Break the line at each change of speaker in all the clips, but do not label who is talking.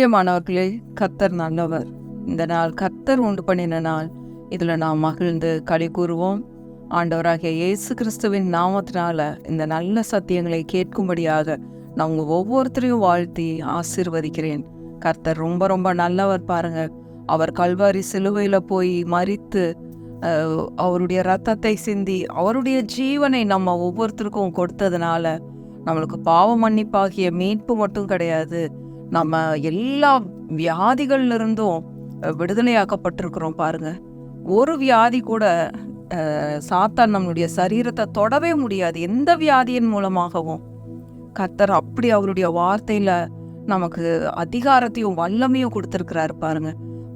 பிரியமானவர்களே கத்தர் நல்லவர் இந்த நாள் கத்தர் உண்டு பண்ணின நாள் இதில் நாம் மகிழ்ந்து களி கூறுவோம் ஆண்டவராகிய இயேசு கிறிஸ்துவின் நாமத்தினால இந்த நல்ல சத்தியங்களை கேட்கும்படியாக நான் உங்கள் ஒவ்வொருத்தரையும் வாழ்த்தி ஆசிர்வதிக்கிறேன் கர்த்தர் ரொம்ப ரொம்ப நல்லவர் பாருங்க அவர் கல்வாரி சிலுவையில் போய் மறித்து அவருடைய ரத்தத்தை சிந்தி அவருடைய ஜீவனை நம்ம ஒவ்வொருத்தருக்கும் கொடுத்ததுனால நம்மளுக்கு பாவ மன்னிப்பாகிய மீட்பு மட்டும் கிடையாது நம்ம எல்லா வியாதிகள்லேருந்தும் விடுதலையாக்கப்பட்டிருக்கிறோம் பாருங்க ஒரு வியாதி கூட சாத்தான் நம்மளுடைய சரீரத்தை தொடவே முடியாது எந்த வியாதியின் மூலமாகவும் கத்தர் அப்படி அவருடைய வார்த்தையில நமக்கு அதிகாரத்தையும் வல்லமையும் கொடுத்துருக்கிறாரு பாருங்க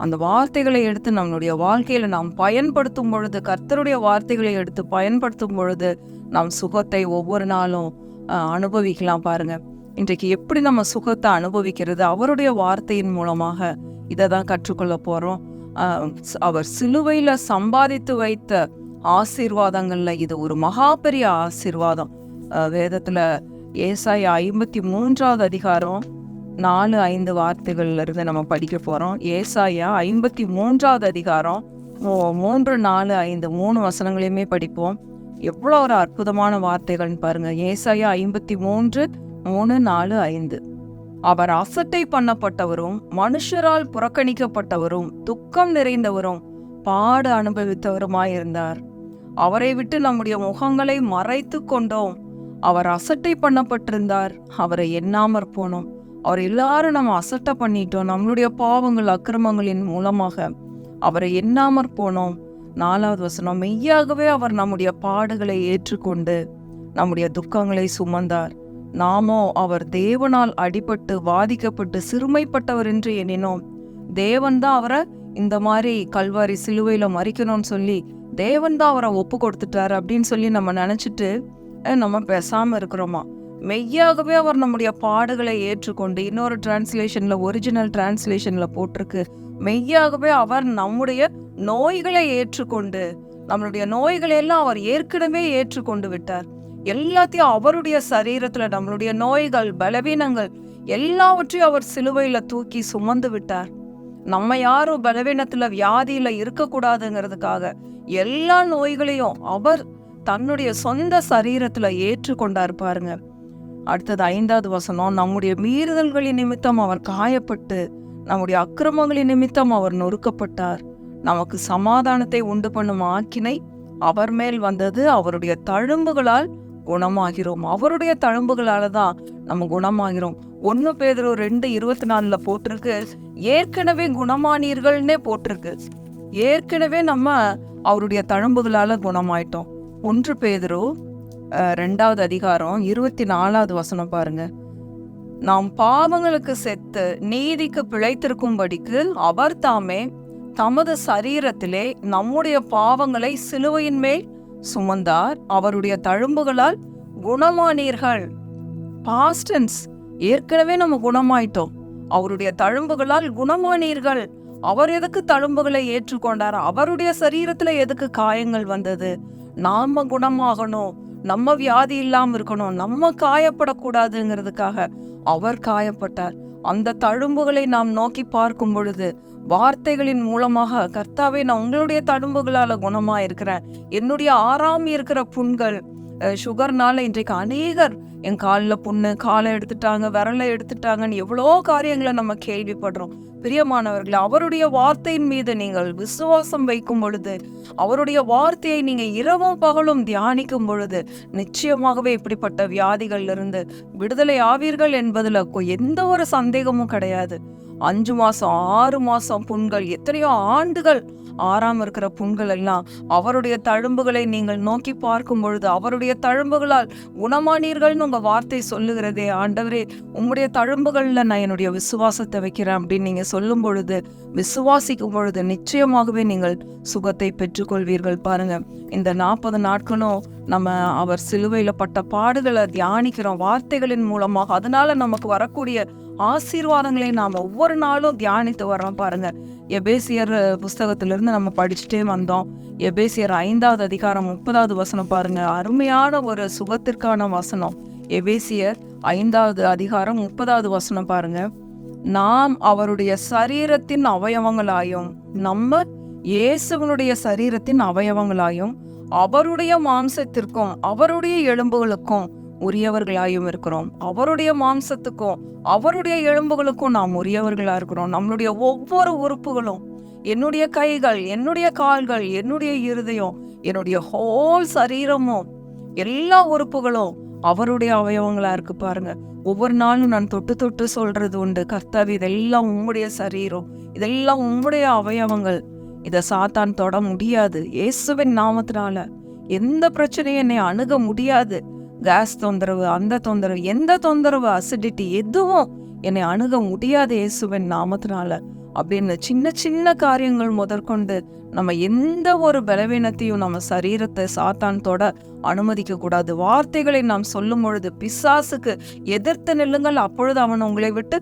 அந்த வார்த்தைகளை எடுத்து நம்மளுடைய வாழ்க்கையில நாம் பயன்படுத்தும் பொழுது கர்த்தருடைய வார்த்தைகளை எடுத்து பயன்படுத்தும் பொழுது நாம் சுகத்தை ஒவ்வொரு நாளும் அனுபவிக்கலாம் பாருங்கள் இன்றைக்கு எப்படி நம்ம சுகத்தை அனுபவிக்கிறது அவருடைய வார்த்தையின் மூலமாக இதை தான் கற்றுக்கொள்ள போகிறோம் அவர் சிலுவையில் சம்பாதித்து வைத்த ஆசீர்வாதங்களில் இது ஒரு மகா பெரிய ஆசீர்வாதம் வேதத்தில் ஏசாய் ஐம்பத்தி மூன்றாவது அதிகாரம் நாலு ஐந்து வார்த்தைகள்லேருந்து நம்ம படிக்க போகிறோம் ஏசாயா ஐம்பத்தி மூன்றாவது அதிகாரம் மூன்று நாலு ஐந்து மூணு வசனங்களையுமே படிப்போம் எவ்வளோ ஒரு அற்புதமான வார்த்தைகள்னு பாருங்கள் ஏசாயா ஐம்பத்தி மூன்று மூணு நாலு ஐந்து அவர் அசட்டை பண்ணப்பட்டவரும் மனுஷரால் புறக்கணிக்கப்பட்டவரும் துக்கம் நிறைந்தவரும் பாடு அனுபவித்தவருமாயிருந்தார் அவரை விட்டு நம்முடைய முகங்களை மறைத்து கொண்டோம் அவர் அசட்டை பண்ணப்பட்டிருந்தார் அவரை எண்ணாமற் போனோம் அவர் எல்லாரும் நம்ம அசட்டை பண்ணிட்டோம் நம்மளுடைய பாவங்கள் அக்கிரமங்களின் மூலமாக அவரை எண்ணாமற் போனோம் நாலாவது வசனம் மெய்யாகவே அவர் நம்முடைய பாடுகளை ஏற்றுக்கொண்டு நம்முடைய துக்கங்களை சுமந்தார் நாமோ அவர் தேவனால் அடிபட்டு வாதிக்கப்பட்டு சிறுமைப்பட்டவர் என்று எண்ணினோம் தேவன் தான் அவரை இந்த மாதிரி கல்வாரி சிலுவையில் மறிக்கணும்னு சொல்லி தேவன் தான் அவரை ஒப்பு கொடுத்துட்டார் அப்படின்னு சொல்லி நம்ம நினச்சிட்டு நம்ம பேசாமல் இருக்கிறோமா மெய்யாகவே அவர் நம்முடைய பாடுகளை ஏற்றுக்கொண்டு இன்னொரு டிரான்ஸ்லேஷனில் ஒரிஜினல் டிரான்ஸ்லேஷனில் போட்டிருக்கு மெய்யாகவே அவர் நம்முடைய நோய்களை ஏற்றுக்கொண்டு நம்மளுடைய நோய்களை எல்லாம் அவர் ஏற்கனவே ஏற்றுக்கொண்டு விட்டார் எல்லாத்தையும் அவருடைய சரீரத்துல நம்மளுடைய நோய்கள் பலவீனங்கள் எல்லாவற்றையும் அவர் சிலுவையில தூக்கி சுமந்து விட்டார் நம்ம யாரும் பலவீனத்துல வியாதியில இருக்கக்கூடாதுங்கிறதுக்காக எல்லா நோய்களையும் அவர் தன்னுடைய சொந்த சரீரத்துல ஏற்றுக்கொண்டார் பாருங்க அடுத்தது ஐந்தாவது வசனம் நம்முடைய மீறுதல்களின் நிமித்தம் அவர் காயப்பட்டு நம்முடைய அக்கிரமங்களின் நிமித்தம் அவர் நொறுக்கப்பட்டார் நமக்கு சமாதானத்தை உண்டு பண்ணும் ஆக்கினை அவர் மேல் வந்தது அவருடைய தழும்புகளால் குணமாகிறோம் அவருடைய தழும்புகளால தான் நம்ம குணமாகிறோம் ஒன்று பேர் ரெண்டு இருபத்தி நாலில் போட்டிருக்கு ஏற்கனவே குணமானீர்கள்னே போட்டிருக்கு ஏற்கனவே நம்ம அவருடைய தழும்புகளால் குணமாயிட்டோம் ஒன்று பேதரோ ரெண்டாவது அதிகாரம் இருபத்தி நாலாவது வசனம் பாருங்க நாம் பாவங்களுக்கு செத்து நீதிக்கு பிழைத்திருக்கும்படிக்கு அவர் தாமே தமது சரீரத்திலே நம்முடைய பாவங்களை சிலுவையின் மேல் சுமந்தார் அவருடைய தழும்புகளால் குணமானீர்கள் பாஸ்டன்ஸ் ஏற்கனவே நம்ம குணமாயிட்டோம் அவருடைய தழும்புகளால் குணமானீர்கள் அவர் எதுக்கு தழும்புகளை ஏற்றுக்கொண்டார் அவருடைய சரீரத்துல எதுக்கு காயங்கள் வந்தது நாம குணமாகணும் நம்ம வியாதி இல்லாம இருக்கணும் நம்ம காயப்படக்கூடாதுங்கிறதுக்காக அவர் காயப்பட்டார் அந்த தழும்புகளை நாம் நோக்கி பார்க்கும் பொழுது வார்த்தைகளின் மூலமாக கர்த்தாவே நான் உங்களுடைய தடும்புகளால குணமா இருக்கிறேன் என்னுடைய ஆறாம் இருக்கிற புண்கள் சுகர்னால இன்றைக்கு அநேகர் என் காலில் புண்ணு காலை எடுத்துட்டாங்க விரலை எடுத்துட்டாங்கன்னு எவ்வளோ காரியங்களை நம்ம கேள்விப்படுறோம் பிரியமானவர்கள் அவருடைய வார்த்தையின் மீது நீங்கள் விசுவாசம் வைக்கும் பொழுது அவருடைய வார்த்தையை நீங்கள் இரவும் பகலும் தியானிக்கும் பொழுது நிச்சயமாகவே இப்படிப்பட்ட வியாதிகள்ல இருந்து விடுதலை ஆவீர்கள் என்பதில் எந்த ஒரு சந்தேகமும் கிடையாது அஞ்சு மாதம் ஆறு மாதம் புண்கள் எத்தனையோ ஆண்டுகள் ஆறாம் இருக்கிற புண்கள் எல்லாம் அவருடைய தழும்புகளை நீங்கள் நோக்கி பார்க்கும் பொழுது அவருடைய தழும்புகளால் குணமானீர்கள்னு உங்கள் வார்த்தை சொல்லுகிறதே ஆண்டவரே உங்களுடைய தழும்புகளில் நான் என்னுடைய விசுவாசத்தை வைக்கிறேன் அப்படின்னு நீங்கள் சொல்லும் பொழுது விசுவாசிக்கும் பொழுது நிச்சயமாகவே நீங்கள் சுகத்தை பெற்றுக்கொள்வீர்கள் பாருங்கள் இந்த நாற்பது நாட்களும் நம்ம அவர் சிலுவையில் பட்ட பாடுகளை தியானிக்கிறோம் வார்த்தைகளின் மூலமாக அதனால நமக்கு வரக்கூடிய ஆசீர்வாதங்களை நாம் ஒவ்வொரு நாளும் தியானித்து வரோம் பாருங்க எபேசியர் புஸ்தகத்திலிருந்து நம்ம படிச்சுட்டே வந்தோம் எபேசியர் ஐந்தாவது அதிகாரம் முப்பதாவது வசனம் பாருங்க அருமையான ஒரு சுகத்திற்கான வசனம் எபேசியர் ஐந்தாவது அதிகாரம் முப்பதாவது வசனம் பாருங்க நாம் அவருடைய சரீரத்தின் அவயவங்களாயும் நம்ம இயேசுவனுடைய சரீரத்தின் அவயவங்களாயும் அவருடைய மாம்சத்திற்கும் அவருடைய எலும்புகளுக்கும் உரியவர்களாயும் இருக்கிறோம் அவருடைய மாம்சத்துக்கும் அவருடைய எலும்புகளுக்கும் நாம் உரியவர்களா இருக்கிறோம் நம்மளுடைய ஒவ்வொரு உறுப்புகளும் என்னுடைய கைகள் என்னுடைய கால்கள் என்னுடைய இருதயம் என்னுடைய ஹோல் சரீரமும் எல்லா உறுப்புகளும் அவருடைய அவயவங்களா இருக்கு பாருங்க ஒவ்வொரு நாளும் நான் தொட்டு தொட்டு சொல்றது உண்டு கர்த்தாவி இதெல்லாம் உங்களுடைய சரீரம் இதெல்லாம் உம்முடைய அவயவங்கள் இதை சாத்தான் தொட முடியாது இயேசுவின் நாமத்தினால எந்த பிரச்சனையும் என்னை அணுக முடியாது கேஸ் தொந்தரவு அந்த தொந்தரவு எந்த தொந்தரவு அசிடிட்டி எதுவும் என்னை அணுக முடியாது இயேசுவின் நாமத்தினால அப்படின்னு சின்ன சின்ன காரியங்கள் முதற்கொண்டு நம்ம எந்த ஒரு பலவீனத்தையும் நம்ம சரீரத்தை சாத்தான் தொட அனுமதிக்க கூடாது வார்த்தைகளை நாம் சொல்லும் பொழுது பிசாசுக்கு எதிர்த்து நில்லுங்கள் அப்பொழுது அவன் உங்களை விட்டு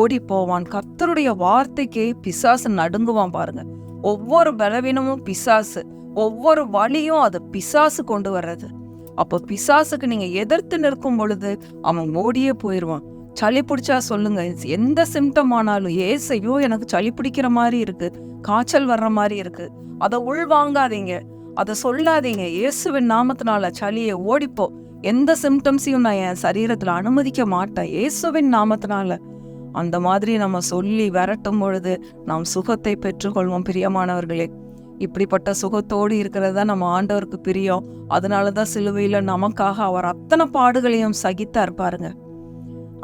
ஓடி போவான் கர்த்தருடைய வார்த்தைக்கே பிசாசு நடுங்குவான் பாருங்க ஒவ்வொரு பலவீனமும் பிசாசு ஒவ்வொரு வழியும் அதை பிசாசு கொண்டு வர்றது அப்போ பிசாசுக்கு நீங்க எதிர்த்து நிற்கும் பொழுது அவன் ஓடியே போயிடுவான் சளி பிடிச்சா சொல்லுங்க எந்த சிம்டம் ஆனாலும் ஏசையோ எனக்கு சளி பிடிக்கிற மாதிரி இருக்கு காய்ச்சல் வர்ற மாதிரி இருக்கு அதை உள்வாங்காதீங்க அதை சொல்லாதீங்க இயேசுவின் நாமத்தினால சளியை ஓடிப்போ எந்த சிம்டம்ஸையும் நான் என் சரீரத்தில் அனுமதிக்க மாட்டேன் இயேசுவின் நாமத்தினால அந்த மாதிரி நம்ம சொல்லி விரட்டும் பொழுது நாம் சுகத்தை பெற்றுக்கொள்வோம் பிரியமானவர்களே இப்படிப்பட்ட சுகத்தோடு இருக்கிறது தான் நம்ம ஆண்டவருக்கு பிரியம் அதனால தான் சிலுவையில் நமக்காக அவர் அத்தனை பாடுகளையும் சகித்தார் பாருங்க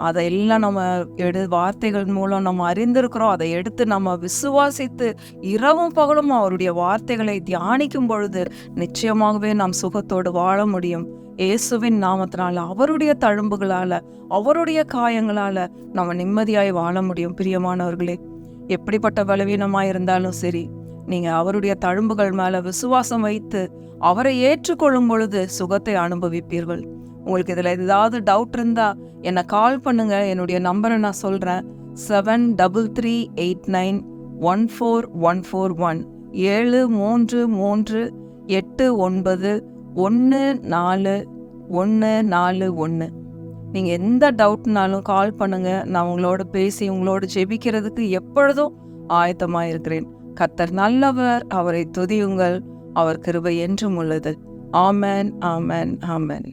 அதையெல்லாம் நம்ம எடு வார்த்தைகள் மூலம் நம்ம அறிந்திருக்கிறோம் அதை எடுத்து நம்ம விசுவாசித்து இரவும் பகலும் அவருடைய வார்த்தைகளை தியானிக்கும் பொழுது நிச்சயமாகவே நாம் சுகத்தோடு வாழ முடியும் இயேசுவின் நாமத்தினால் அவருடைய தழும்புகளால் அவருடைய காயங்களால் நம்ம நிம்மதியாய் வாழ முடியும் பிரியமானவர்களே எப்படிப்பட்ட பலவீனமாக இருந்தாலும் சரி நீங்கள் அவருடைய தழும்புகள் மேலே விசுவாசம் வைத்து அவரை ஏற்றுக்கொள்ளும் பொழுது சுகத்தை அனுபவிப்பீர்கள் உங்களுக்கு இதில் ஏதாவது டவுட் இருந்தால் என்னை கால் பண்ணுங்கள் என்னுடைய நம்பரை நான் சொல்கிறேன் seven double three eight nine one four one four one ஏழு மூன்று மூன்று எட்டு ஒன்பது ஒன்று நாலு ஒன்று நாலு ஒன்று நீங்கள் எந்த டவுட்னாலும் கால் பண்ணுங்கள் நான் உங்களோட பேசி உங்களோட ஜெபிக்கிறதுக்கு எப்பொழுதும் ஆயத்தமாக இருக்கிறேன் கத்தர் நல்லவர் அவரை துதியுங்கள் அவர் கிருபை என்றும் உள்ளது ஆமன் ஆமன் ஆமன்